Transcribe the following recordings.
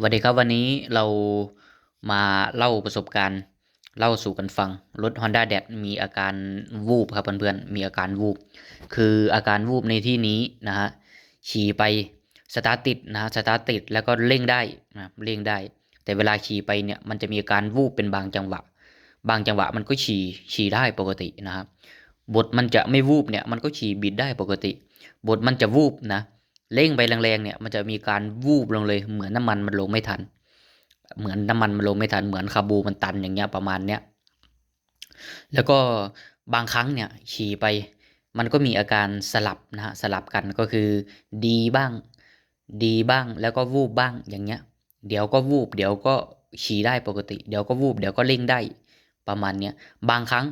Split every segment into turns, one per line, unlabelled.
สวัสดีครับวันนี้เรามาเล่าประสบการณ์เล่าสู่กันฟัง รถ Honda d a มีอาการวูบครับเพื่อนๆมีอาการวูบ คืออาการวูบในที่นี้นะฮะขี่ไปสตาร์ติดนะสตาร์ติดแล้วก็เร่งได้นะเร่งได้ แต่เวลาขี่ไปเนี่ยมันจะมีอาการวูบเป็นบางจังหวะ บางจังหวะมันก็ฉี่ฉี่ได้ปกตินะครับบทมันจะไม่วูบเนี่ยมันก็ฉี่บิดได้ปกติ บทมันจะวูบนะ เร่งไปแรงๆเนี่ยมันจะมีการวูบลงเลยเหมือนน้ามันมันลงไม่ทัน เหมือนน้ำมันมันลงไม่ทันเหมือนคาบูมันตันอย่างเงี้ยประมาณเนี้ยแล้วก็บางครั้งเนี่ยขี่ไปมันก็มีอาการสลับนะฮะสลับกันก็คือดีบ้าง ดีบ้างแล้วก็วูบบ้างอย่างเงี้ย เดี๋ยวก็วูบ เดี๋ยวก็ขี่ได้ปกติ เดี๋ยวก็วูบเดี๋ยวก็เร่งได้ประมาณเนี้ยบางครั้ง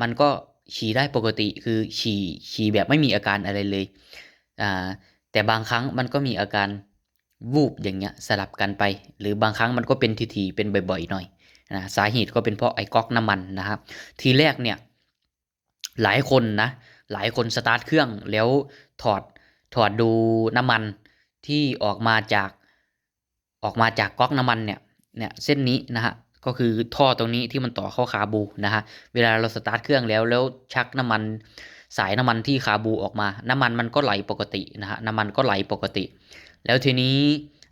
มันก็ฉี่ได้ปกติคือฉี่ฉี่แบบไม่มีอาการอะไรเลยอ่า แต่บางครั้งมันก็มีอาการวูบอย่างเงี้ยสลับกันไป หรือบางครั้งมันก็เป็นทีๆเป็นบ่อยๆหน่อยนะสาเหตุก็เป็นเพราะไอ้ก๊อกน้ำมันนะครับ ทีแรกเนี่ยหลายคนนะหลายคนสตาร์ทเครื่องแล้วถอดถอดดูน้ำมันที่ออกมาจากออกมาจากก๊อกน้ำมันเนี่ยเนี่ยเส้นนี้นะฮะก็คือท่อตรงนี้ที่มันต่อเข้าคาบูนะฮะเวลาเราสตาร์ทเครื่องแล้วแล้วชักน้ำมัน สายน้ำมันที่คาบูออกมา น้ำมันมันก็ไหลปกตินะฮะน้ำมันก็ไหลปกติ แล้วทีนี้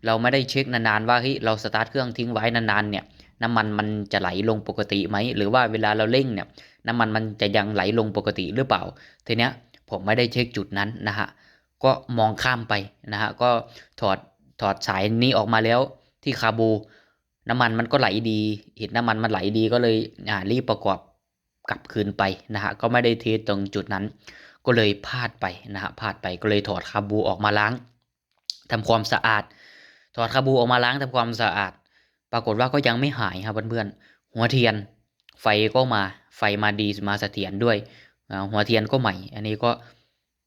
เราไม่ได้เช็คนานๆว่าเฮ้ยเราสตาร์ทเครื่องทิ้งไว้นานๆเนี่ยน้ำมันมันจะไหลลงปกติไหมหรือว่าเวลาเราเร่งเนี่ยน้ำมันมันจะยังไหลลงปกติหรือเปล่าทีเนี้ยผมไม่ได้เช็คจุดนั้นนะฮะก็มองข้ามไปนะฮะก็ถอดถอดสายนี้ออกมาแล้วที่คาบู น้ำมันมันก็ไหลดีเห็นน้ำมันมันไหลดีก็เลยอ่ารีบประกอบ กลับคืนไปนะฮะก็ไม่ได้เทสตรงจุดนั้น ก็เลยพลาดไปนะฮะพลาดไปก็เลยถอดคาบูออกมาล้างทำความสะอาด ถอดคาบูออกมาล้างทำความสะอาด ปรากฏว่าก็ยังไม่หายครับเพื่อนๆหัวเทียน ไฟก็มาไฟมาดีมาเสถียรด้วยหัวเทียนก็ใหม่ อันนี้ก็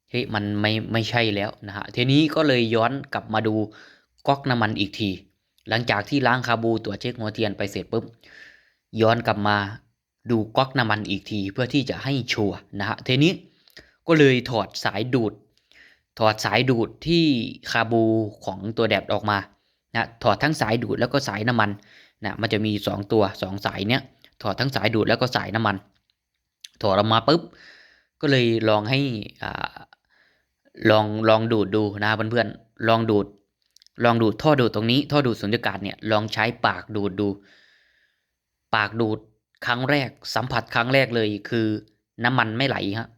เฮ้ยมันไม่ไม่ใช่แล้วนะฮะทีนี้ก็เลยย้อนกลับมาดูก๊อกน้ำมันอีกที หลังจากที่ล้างคาบูตรวจเช็คหัวเทียนไปเสร็จปุ๊บย้อนกลับมา ดูก๊อกน้ำมันอีกทีเพื่อที่จะให้ชัวนะฮะทีนี้ก็เลยถอดสายดูด ถอดสายดูดที่คาบูของตัวแดดออกมานะถอดทั้งสายดูดแล้วก็สายน้ำมันนะมันจะมี 2 ตัว 2 สายเนี้ยถอดทั้งสายดูดแล้วก็สายน้ำมัน ถอดออกมาปุ๊บก็เลยลองให้อ่าลองลองดูดดูนะเพื่อนๆลองดูด ลองดูดท่อดูดตรงนี้ท่อดูดสุญญากาศเนี่ยลองใช้ปากดูดดู ปากดูด ครั้งแรกสัมผัสครั้งแรกเลยคือน้ำมันไม่ไหลฮะ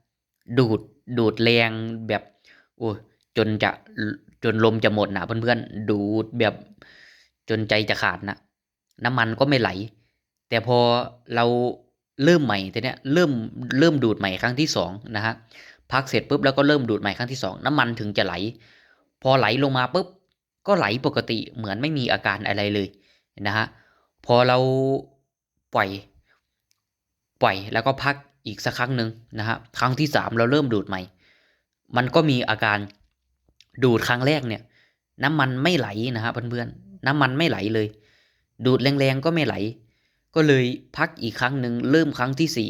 ดูดดูดแรงแบบโอ้จนจะจนลมจะหมดนะเพื่อนๆดูดแบบจนใจจะขาดนะน้ำมันก็ไม่ไหล แต่พอเราเริ่มใหม่ทีเนี้ยเริ่มเริ่มดูดใหม่ครั้งที่สองนะฮะพักเสร็จปุ๊บแล้วก็เริ่มดูดใหม่ครั้งที่สองน้ำมันถึงจะไหล พอไหลลงมาปุ๊บก็ไหลปกติเหมือนไม่มีอาการอะไรเลยนะฮะพอเราปล่อย ปล่อยแล้วก็พักอีกสักครั้งหนึ่งนะฮะครั้งที่สามเราเริ่มดูดใหม่ มันก็มีอาการดูดครั้งแรกเนี่ย น้ำมันไม่ไหลนะฮะเพื่อนๆน้ำมันไม่ไหลเลย ดูดแรงๆก็ไม่ไหล ก็เลยพักอีกครั้งหนึ่งเริ่มครั้งที่สี่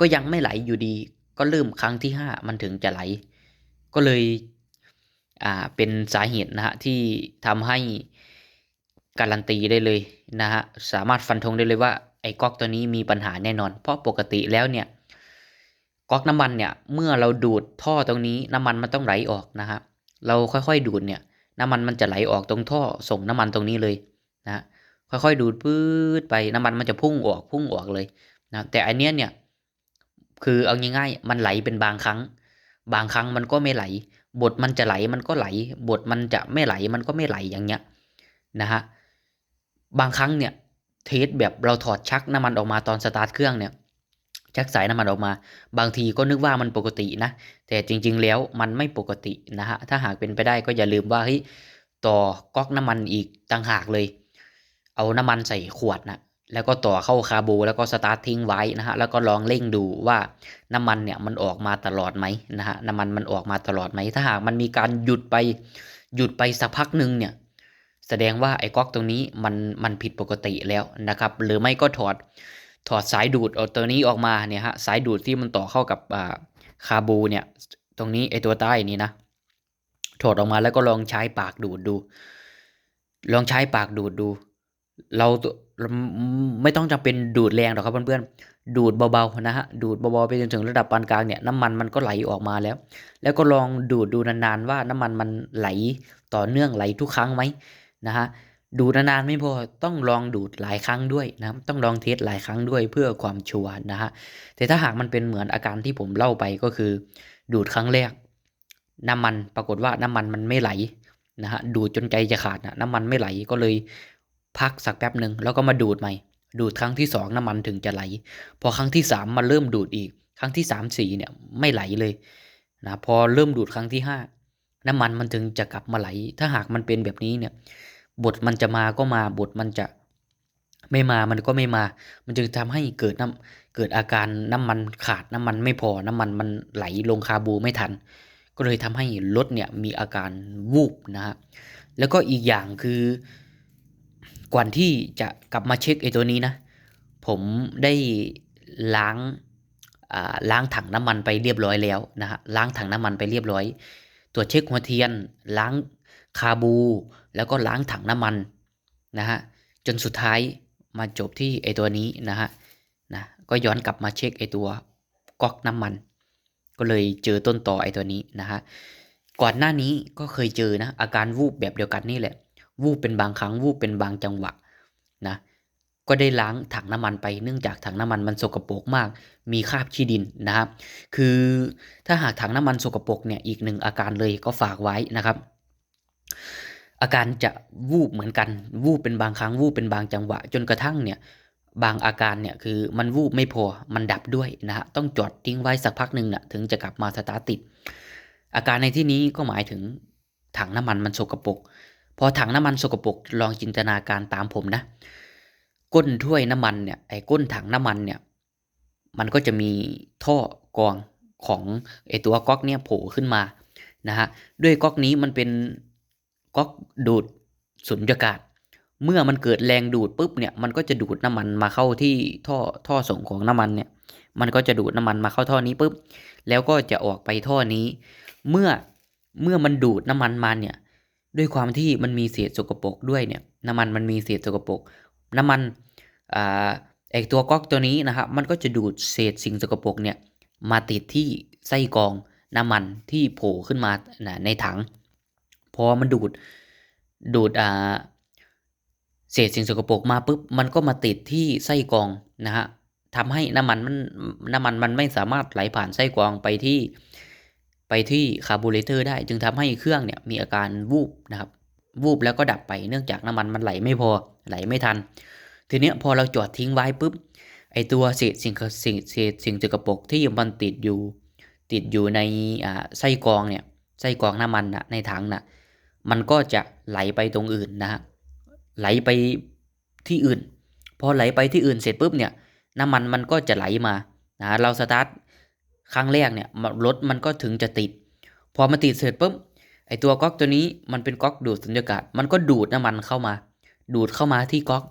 ก็ยังไม่ไหลอยู่ดี ก็เริ่มครั้งที่ห้ามันถึงจะไหล ก็เลยอ่าเป็นสาเหตุนะฮะที่ทำให้การันตีได้เลยนะฮะสามารถฟันธงได้เลยว่า ไอ้ก๊อกตัวนี้มีปัญหาแน่นอน เพราะปกติแล้วเนี่ยก๊อกน้ำมันเนี่ยเมื่อเราดูดท่อตรงนี้น้ำมันมันต้องไหลออกนะฮะเราค่อยๆดูดเนี่ยน้ำมันมันจะไหลออกตรงท่อส่งน้ำมันตรงนี้เลยนะค่อยๆดูดปื๊ดไปน้ำมันมันจะพุ่งออกพุ่งออกเลยนะแต่อันเนี้ยเนี่ยคือเอาง่ายๆมันไหลเป็นบางครั้ง บางครั้งมันก็ไม่ไหล บทมันจะไหลมันก็ไหล บทมันจะไม่ไหลมันก็ไม่ไหลอย่างเงี้ยนะฮะบางครั้งเนี่ย เทสแบบเราถอดชักน้ำมันออกมาตอนสตาร์ทเครื่องเนี่ยชักสายน้ำมันออกมา บางทีก็นึกว่ามันปกตินะ แต่จริงๆแล้วมันไม่ปกตินะฮะ ถ้าหากเป็นไปได้ก็อย่าลืมว่าเฮ้ยต่อก๊อกน้ำมันอีกต่างหากเลย เอาน้ำมันใส่ขวดนะแล้วก็ต่อเข้าคาร์บูแล้วก็สตาร์ททิ้งไว้นะฮะ แล้วก็ลองเร่งดูว่าน้ำมันเนี่ยมันออกมาตลอดไหมนะฮะ น้ำมันมันออกมาตลอดไหม ถ้าหากมันมีการหยุดไปหยุดไปสักพักหนึ่งเนี่ย แสดงว่าไอ้ก๊อกตรงนี้มันมันผิดปกติแล้วนะครับ หรือไม่ก็ถอดถอดสายดูดเอาตัวนี้ออกมาเนี่ยฮะสายดูดที่มันต่อเข้ากับคาบูเนี่ยตรงนี้ไอ้ตัวใต้นี้นะถอดออกมาแล้วก็ลองใช้ปากดูดดู ลองใช้ปากดูดดู เราเราไม่ต้องจำเป็นดูดแรงหรอกครับเพื่อนๆดูดเบาๆนะฮะดูดเบาๆไปจนถึงระดับปานกลางเนี่ยน้ำมันมันก็ไหลออกมาแล้ว แล้วก็ลองดูดดูนานๆว่าน้ำมันมันไหลต่อเนื่องไหลทุกครั้งไหม นะฮะดูดนานๆไม่พอต้องลองดูดหลายครั้งด้วยนะต้องลองเทสหลายครั้งด้วยเพื่อความชัวร์นะฮะแต่ถ้าหากมันเป็นเหมือนอาการที่ผมเล่าไปก็คือ ดูดครั้งแรก น้ำมันปรากฏว่าน้ำมันมันไม่ไหลนะฮะดูดจนใจจะขาดนะน้ำมันไม่ไหลก็เลยพักสักแป๊บหนึ่งแล้วก็มาดูดใหม่ ดูดครั้งที่สองน้ำมันถึงจะไหล พอครั้งที่สามมาเริ่มดูดอีก ครั้งที่สามสี่เนี่ยไม่ไหลเลยนะพอเริ่มดูดครั้งที่ห้าน้ำมันมันถึงจะกลับมาไหล ถ้าหากมันเป็นแบบนี้เนี่ย บทมันจะมาก็มาบทมันจะไม่มามันก็ไม่มา มันจึงทำให้เกิดน้ำเกิดอาการน้ำมันขาดน้ำมันไม่พอน้ำมันมันไหลลงคาบูไม่ทัน ก็เลยทำให้รถเนี่ยมีอาการวูบนะฮะแล้วก็อีกอย่างคือ ก่อนที่จะกลับมาเช็คไอ้ตัวนี้นะ ผมได้ล้างล้างถังน้ำมันไปเรียบร้อยแล้วนะฮะล้างถังน้ำมันไปเรียบร้อย ตรวจเช็คหัวเทียนล้าง คาบู แล้วก็ล้างถังน้ำมันนะฮะจนสุดท้ายมาจบที่ไอตัวนี้นะฮะนะก็ย้อนกลับมาเช็คไอตัวก๊อกน้ำมัน ก็เลยเจอต้นต่อไอตัวนี้นะฮะก่อนหน้านี้ก็เคยเจอนะอาการวูบแบบเดียวกันนี่แหละ วูบเป็นบางครั้งวูบเป็นบางจังหวะนะก็ได้ล้างถังน้ำมันไปเนื่องจากถังน้ำมันมันสกปรกมาก มีคราบขี้ดินนะครับ คือถ้าหากถังน้ำมันสกปรกเนี่ยอีกหนึ่งอาการเลยก็ฝากไว้นะครับ อาการจะวูบเหมือนกัน วูบเป็นบางครั้งวูบเป็นบางจังหวะ จนกระทั่งเนี่ยบางอาการเนี่ยคือมันวูบไม่พอมันดับด้วยนะฮะต้องจอดทิ้งไว้สักพักหนึ่งนะ่ะถึงจะกลับมาสตาร์ติด อาการในที่นี้ก็หมายถึงถังน้ำมันมันสกปรกพอถังน้ำมันสกปรกลองจินตนาการตามผมนะ ก้นถ้วยน้ำมันเนี่ยไอ้ก้นถังน้ำมันเนี่ยมันก็จะมีท่อกรองของไอ้ตัวก๊อกเนี่ยโผล่ขึ้นมานะฮะด้วยก๊อกนี้มันเป็น ก๊อกดูดสุญญากาศ เมื่อมันเกิดแรงดูดปุ๊บเนี่ยมันก็จะดูดน้ำมันมาเข้าที่ท่อท่อส่งของน้ำมันเนี่ยมันก็จะดูดน้ำมันมาเข้าท่อนี้ปุ๊บแล้วก็จะออกไปท่อนี้ เมื่อเมื่อมันดูดน้ำมันมาเนี่ยด้วยความที่มันมีเศษสกปรกด้วยเนี่ยน้ำมันมันมีเศษสกปรกน้ำมันอ่าไอตัวก๊อกตัวนี้นะครับมันก็จะดูดเศษสิ่งสกปรกเนี่ยมาติดที่ไส้กรองน้ำมันที่โผล่ขึ้นมาในถัง พอมันดูดดูดอ่าเศษสิ่งสกปรกมาปุ๊บมันก็มาติดที่ไส้กรองนะฮะทำให้น้ำมันมันน้ำมันมันไม่สามารถไหลผ่านไส้กรองไปที่ไปที่คาร์บูเรเตอร์ได้ จึงทำให้เครื่องเนี่ยมีอาการวูบนะครับวูบแล้วก็ดับไปเนื่องจากน้ำมันมันไหลไม่พอไหลไม่ทัน ทีนี้พอเราจอดทิ้งไว้ปุ๊บไอตัวเศษสิ่งสิ่งเศษสิ่งสกปรกที่มันติดอยู่ ติดอยู่ในอ่าไส้กรองเนี่ยไส้กรองน้ำมันนะในถังนะ่ะ มันก็จะไหลไปตรงอื่นนะฮะไหลไปที่อื่น พอไหลไปที่อื่นเสร็จปุ๊บเนี่ยน้ำมันมันก็จะไหลมานะเราสตาร์ทครั้งแรกเนี่ยรถมันก็ถึงจะติด พอมาติดเสร็จปุ๊บไอตัวก๊อกตัวนี้มันเป็นก๊อกดูดสุญญากาศ มันก็ดูดน้ำมันเข้ามา ดูดเข้ามาที่ก๊อก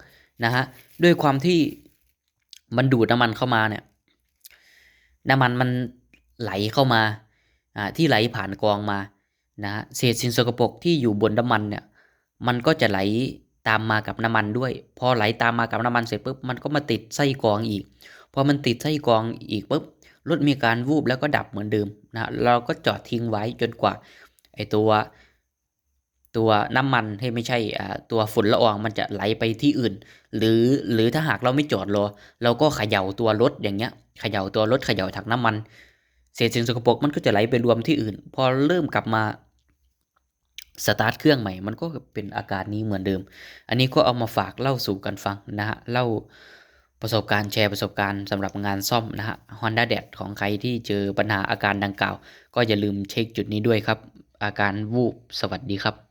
นะฮะด้วยความที่มันดูดน้ำมันเข้ามาเนี่ยน้ำมันมันไหลเข้ามาอ่าที่ไหลผ่านกรองมา นะเศษสิ่งสกปรกที่อยู่บนน้ำมันเนี่ยมันก็จะไหลตามมากับน้ำมันด้วย พอไหลตามมากับน้ำมันเสร็จปุ๊บมันก็มาติดไส้กรองอีกพอมันติดไส้กรองอีกปุ๊บรถมีการวูบแล้วก็ดับเหมือนเดิมนะเราก็จอดทิ้งไว้จนกว่าไอตัวตัวน้ำมันให้ไม่ใช่อ่าตัวฝุ่นละอองมันจะไหลไปที่อื่น หรือหรือถ้าหากเราไม่จอดรอเราก็เขย่าตัวรถอย่างเงี้ยเขย่าตัวรถเขย่าถังน้ำมัน เศษสิ่งสกปรกมันก็จะไหลไปรวมที่อื่น พอเริ่มกลับมาสตาร์ทเครื่องใหม่ มันก็เป็นอาการนี้เหมือนเดิม อันนี้ก็เอามาฝากเล่าสู่กันฟังนะฮะเล่าประสบการณ์แชร์ประสบการณ์สำหรับงานซ่อมนะฮะ Honda d a d ของใครที่เจอปัญหาอาการดังกล่าว ก็อย่าลืมเช็คจุดนี้ด้วยครับ อาการวูบสวัสดีครับ